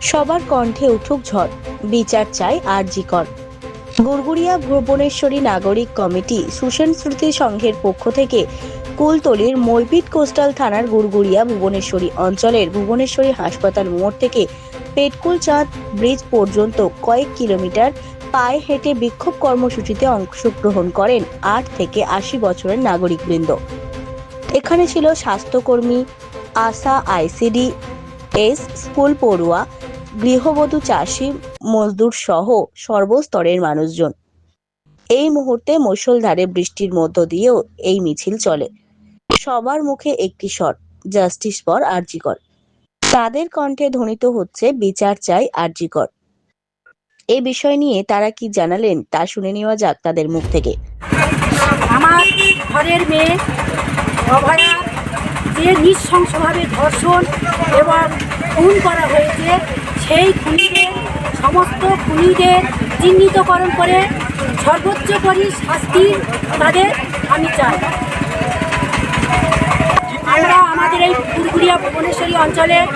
সবার কণ্ঠে উঠুক ঝড়, বিচার চাই আর জিকর। গুড়গুড়িয়া ভুবনেশ্বরী নাগরিক কমিটি সুসেন স্মৃতি সংঘের পক্ষ থেকে কুলতলির মৈপিট কোস্টাল থানার গুড়গুড়িয়া ভুবনেশ্বরী অঞ্চলের ভুবনেশ্বরী হাসপাতাল মোড় থেকে পেটকুল চাঁদ ব্রিজ পর্যন্ত কয়েক কিলোমিটার পায়ে হেঁটে বিক্ষোভ কর্মসূচিতে অংশগ্রহণ করেন আট থেকে আশি বছরের নাগরিকবৃন্দ। এখানে ছিল স্বাস্থ্যকর্মী, আশা, আইসিডি, এস, স্কুল পড়ুয়া গৃহবধূ চাষি, মজদুর সহ সর্বস্তরের মানুষজন। এই মুহূর্তে মুষলধারে বৃষ্টির মধ্য দিয়েও এই মিছিল চলে। সবার মুখে একটি স্বর, জাস্টিস ফর আরজিকর তাদের কণ্ঠে ধ্বনিত হচ্ছে, বিচার চাই আরজিকর এই বিষয় নিয়ে তারা কি জানালেন, তা শুনে নেওয়া যাক তাদের মুখ থেকে। আমার ঘরের মেয়ে, অভয়া, যে নৃশংসভাবে ধর্ষণ এবং খুন করা হয়েছে সেই খুনিদের সমস্ত খুনিদের চিহ্নিতকরণ করে সর্বোচ্চ পরি শাস্তি তাদের আমি চাই। আমরা আমাদের এই পুরপুরিয়া ভুবনেশ্বরী অঞ্চলের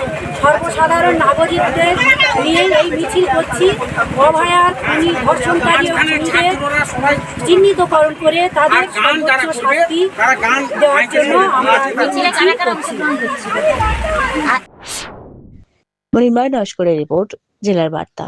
সর্বসাধারণ নাগরিকদের নিয়ে এই মিছিল করছি। অভয়ার খুনি ধর্ষণকারী ও খুনিদের চিহ্নিতকরণ করে তাদের সর্বোচ্চ শাস্তি দেওয়ার জন্য আমরা মিছিল করছি? মনির্ময় নস্করের রিপোর্ট জেলার বার্তা।